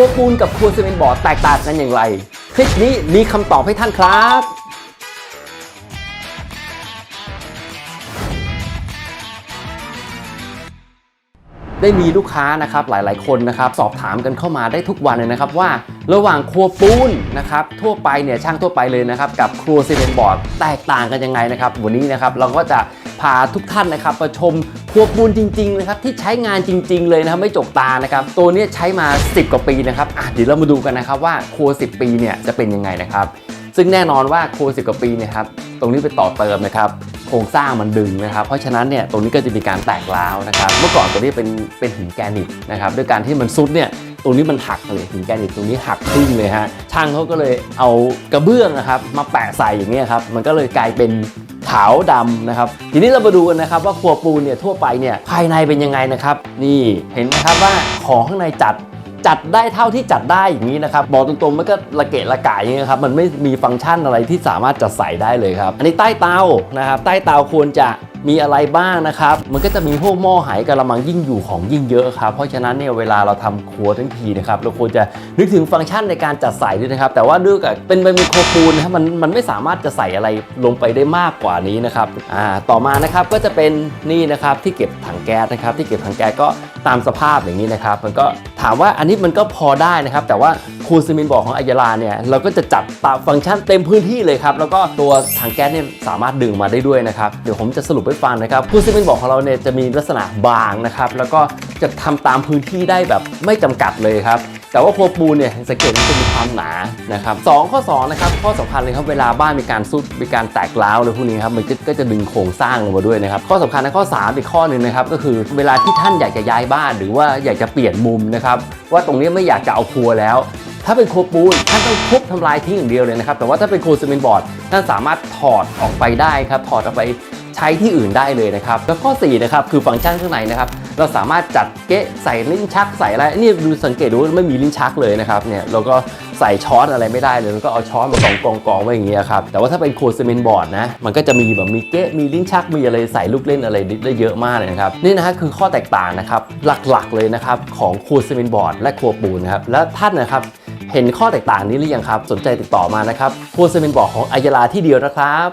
ครัวปูนกับครัวซีเมนต์บอร์ดแตกต่างกันอย่างไร คลิปนี้มีคำตอบให้ท่านครับ ได้มีลูกค้านะครับหลายๆ คนนะครับสอบถามกันเข้ามาได้ทุกวันเลยนะครับว่าระหว่างครัวปูนนะครับทั่วไปเนี่ยช่างทั่วไปเลยนะครับกับครัวซีเมนต์บอร์ดแตกต่างกันยังไงนะครับวันนี้นะครับเราก็จะพาทุกท่านนะครับมาชมครัวปูนจริงๆนะครับที่ใช้งานจริง ๆ เลยนะครับไม่จกตานะครับตัวนี้ใช้มา 10 กว่าปีนะครับอะเดี๋ยวเรามาดูกันนะครับว่าครัว 10 ปีเนี่ยจะเป็นยังไงนะครับซึ่งแน่นอนว่าครัว 10 กว่าปีเนี่ยครับตรงนี้ไปต่อเติมนะครับ โครงสร้างมันดึงนะครับ เพราะฉะนั้นเนี่ยตรงนี้ก็จะมีการแตกร้าวนะครับ เมื่อก่อนตัวนี้เป็นเป็นหินแกรนิตนะครับด้วยการที่มันซุดเนี่ยตรงนี้มันหักเลยหินแกรนิตตรงนี้หักครึ่งเลยฮะช่างเขาก็เลยเอากระเบื้องนะครับมาแปะใส่อย่างเงี้ยครับมันก็เลยกลายเป็นขาวดำนะครับ ทีนี้เรามาดูกันนะครับว่าครัวปูนเนี่ยทั่วไปเนี่ยภายในเป็นยังไงนะครับ นี่เห็นไหมครับว่าของข้างในจัด จัดได้เท่าที่จัดได้อย่างนี้นะครับบอกตรงๆมันก็ระเกะระกะอย่างนี้ครับมันไม่มีฟังก์ชันอะไรที่สามารถจัดใส่ได้เลยครับ อันนี้ใต้เตานะครับใต้เตาควรจะมีอะไรบ้างนะครับ มันก็จะมีพวกหม้อไหกระมังยิ่งอยู่ของยิ่งเยอะครับ เพราะฉะนั้นเนี่ยเวลาเราทำครัวทั้งทีนะครับ เราควรจะนึกถึงฟังก์ชันในการจัดใส่ด้วยนะครับ แต่ว่าด้วยกับเป็นเป็นโครปูนนะครับมันมันไม่สามารถจะใส่อะไรลงไปได้มากกว่านี้นะครับ อ่า ต่อมานะครับก็จะเป็นนี่นะครับที่เก็บถังแก๊สนะครับ ที่เก็บถังแก๊สก็ ตามสภาพอย่างนี้นะครับ มันก็ถามว่าอันนี้มันก็พอได้นะครับ แต่ว่าคูซิมินบอกของอายาลาเนี่ยเราก็จะจัดตฟังก์ชันเต็มพื้นที่เลยครับ แล้วก็ตัวถังแก๊สเนี่ยสามารถดึงมาได้ด้วยนะครับ เดี๋ยวผมจะสรุปให้ฟังนะครับคูซิมินบอกของเราเนี่ยจะมีลักษณะบางนะครับ แล้วก็จะทำตามพื้นที่ได้แบบไม่จำกัดเลยครับ แต่ว่าโคปูนเนี่ยสังเกตว่าจะมีความหนานะครับสองข้อ2นะครับข้อสำคัญเลยครับเวลาบ้านมีการซุดมีการแตกร้าวอะไรพวกนี้ครับมันก็จะดึงโครงสร้างลงมาด้วยนะครับข้อสำคัญในข้อ 3 อีกข้อหนึ่งนะครับก็คือเวลาที่ท่านอยากจะย้ายบ้าน หรือว่าอยากจะเปลี่ยนมุมนะครับว่าตรงนี้ไม่อยากจะเอาครัวแล้วถ้าเป็นโครปูนท่านต้องทุบทำลายทิ้งอย่างเดียวเลยนะครับแต่ว่าถ้าเป็นโครซีเมนต์บอร์ดท่านสามารถถอดออกไปได้ครับถอดออกไปใช้ที่อื่นได้เลยนะครับ แล้วข้อ 4 นะครับ คือฟังก์ชันข้างในนะครับ เราสามารถจัดเกะใส่ลิ้นชักใส่อะไรนี่ดูสังเกตดูไม่มีลิ้นชักเลยนะครับเนี่ยเราก็ใส่ช้อนอะไรไม่ได้เลยก็เอาช้อนมากองกองกองไว้อย่างเงี้ยครับแต่ว่าถ้าเป็นโคซีเมนบอร์ดนะมันก็จะมีแบบมีเกะมีลิ้นชักมีอะไรใส่ลูกเล่นอะไรได้เยอะมากเลยนะครับนี่นะฮะคือข้อแตกต่างนะครับหลักๆเลยนะครับของโคซีเมนบอร์ดและครัวปูนนะครับและท่านนะครับเห็นข้อแตกต่างนี้หรือยังครับ สนใจติดต่อมานะครับโครัวซีเมนบอร์ดของอายาลาที่เดียวนะครับ